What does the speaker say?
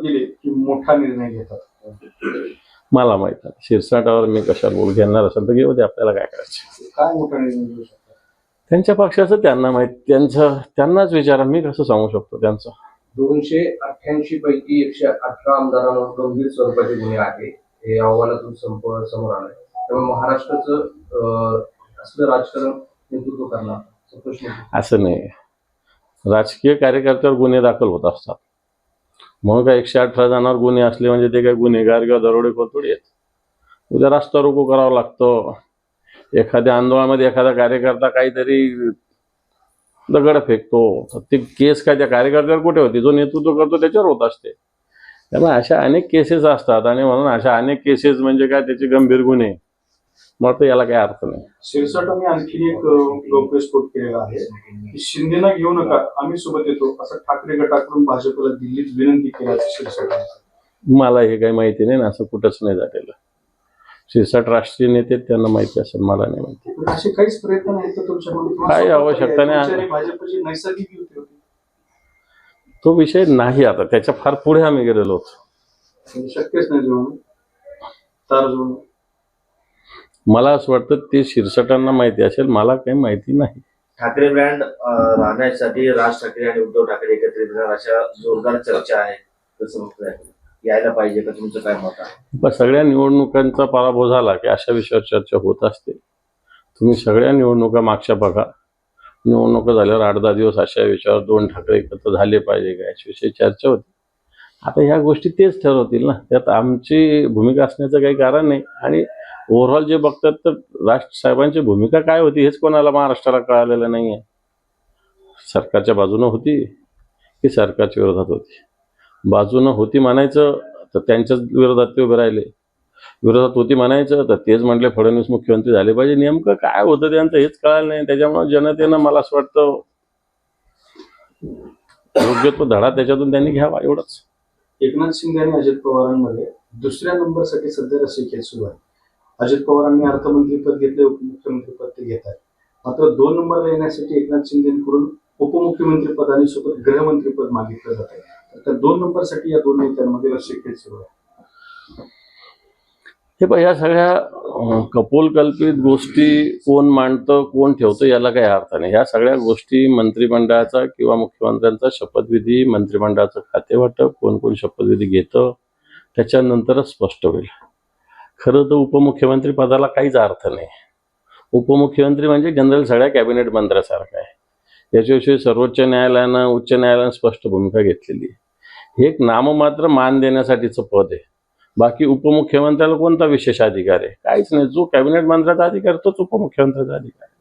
गेली की मोठा निर्णय घेतात. मला माहीत नाही. शिरसाटावर मी कशाला बोल घेणार असेल तर घेऊ दे आपल्याला काय करायचं? काय मोठा निर्णय घेऊ शकतात? त्यांच्या पक्षाचं त्यांना माहीत त्यांचं त्यांनाच विचारा मी कसं सांगू शकतो त्यांचं? दोनशे अठ्ठ्याऐंशी पैकी एकशे अठरा आमदारांवर गंभीर स्वरूपाचे गुन्हे आहे हे अहवालातून संप- समोर आलंय. त्यामुळे महाराष्ट्राचं असलं राजकारण नेतृत्व करणार आहे. असं नाही. राजकीय कार्यकर्त्यावर गुन्हे दाखल होत असतात. मग काय एकशे अठरा जणांवर गुन्हे असले म्हणजे ते काय गुन्हेगार किंवा दरोडेखोर थोडी आहेत उद्या रस्ता रोको करावा लागतो. एखाद्या आंदोलनामध्ये एखादा कार्यकर्ता काहीतरी दगड फेकतो. तर ते केस काय त्या कार्यकर्त्यावर कुठे होती? जो नेतृत्व करतो त्याच्यावर होत असते. त्यामुळे अशा अनेक केसेस असतात. आणि म्हणून अशा अनेक केसेस म्हणजे काय? त्याचे गंभीर गुन्हे. मग तर याला काही अर्थ नाही. शिरसाटांनी आणखी एक गौप्यस्फोट केलेला आहे. की शिंदेना घेऊ नका आम्ही सोबत येतो असं ठाकरे गटाकडून भाजपला दिल्लीत विनंती केल्याचं शिरसाट मला हे काही माहिती नाही ना असं कुठंच नाही झालेलं. शिरसाट राष्ट्रीय नेते त्यांना माहिती असेल मला नाही माहिती. असे काहीच प्रयत्न नाहीत का तुमच्याकडून काही आवश्यकता नाही. भाजपची नैसर्गिक युती होती. तो विषय नाही आता त्याच्या फार पुढे आम्ही गेलेलो होतो. शक्यच नाही जुळवणं तार जुळवणं मला असं वाटतं ते शिरसाटांना माहिती असेल मला काही माहिती नाही. ठाकरे ब्रँड राहण्यासाठी राज ठाकरे आणि उद्धव ठाकरे एकत्रित अशा जोरदार चर्चा आहे यायला पाहिजे का तुमचं काय मत आहे? सगळ्या निवडणुकांचा पराभव झाला की अशा विषयावर चर्चा होत असते. तुम्ही सगळ्या निवडणुका मागच्या बघा. निवडणुका झाल्यावर आठ दहा दिवस अशा विषयावर दोन ठाकरे एकत्र झाले पाहिजे का? याच्याविषयी चर्चा होती. आता ह्या गोष्टी तेच ठरवतील ना. त्यात आमची भूमिका असण्याचं काही कारण नाही आणि ओव्हरऑल जे बघतात तर राज साहेबांची भूमिका काय होती हेच कोणाला महाराष्ट्राला कळालेलं नाही आहे सरकारच्या बाजूनं होती की सरकारच्या विरोधात होती? बाजूनं होती म्हणायचं तर त्यांच्याच विरोधात ते उभे राहिले. विरोधात होती म्हणायचं तर तेच म्हटले फडणवीस मुख्यमंत्री झाले पाहिजे. नेमकं काय होतं त्यांचं हेच कळालं नाही. त्याच्यामुळे जनतेनं मला असं वाटतं योग्य तो धडा त्याच्यातून त्यांनी घ्यावा एवढंच. एकनाथ शिंदे आणि अजित पवारांमध्ये दुसऱ्या नंबरसाठी सध्या रस्सीखेच सुरू आहे. अजित पवारांनी अर्थमंत्रीपद घेतले उपमुख्यमंत्रीपद ते घेत आहेत मात्र दोन नंबरला येण्यासाठी एकनाथ शिंदेकडून उपमुख्यमंत्रीपद आणि सोबत गृहमंत्रीपद मागितलं जात आहे तर त्या दोन नंबरसाठी या दोन नेत्यांमध्ये रस्सीखेच सुरू आहे हे पण या सगळ्या कपोलकल्पित गोष्टी कोण मांडतं कोण ठेवतं याला काही अर्थ नाही. ह्या सगळ्या गोष्टी मंत्रिमंडळाचा किंवा मुख्यमंत्र्यांचा शपथविधी मंत्रिमंडळाचं खाते वाटप कोण कोण शपथविधी घेतं त्याच्यानंतरच स्पष्ट होईल. खरं तर उपमुख्यमंत्री पदाला काहीच अर्थ नाही. उपमुख्यमंत्री म्हणजे जनरल सगळ्या कॅबिनेट मंत्र्यासारखा आहे. याच्याविषयी सर्वोच्च न्यायालयानं उच्च न्यायालयानं स्पष्ट भूमिका घेतलेली आहे. हे एक नाममात्र मान देण्यासाठीचं पद आहे. बाकी उपमुख्यमंत्र्याला कोणता विशेष अधिकार आहे? काहीच नाही. जो कॅबिनेट मंत्र्याचा अधिकार तोच उपमुख्यमंत्र्याचा अधिकार आहे.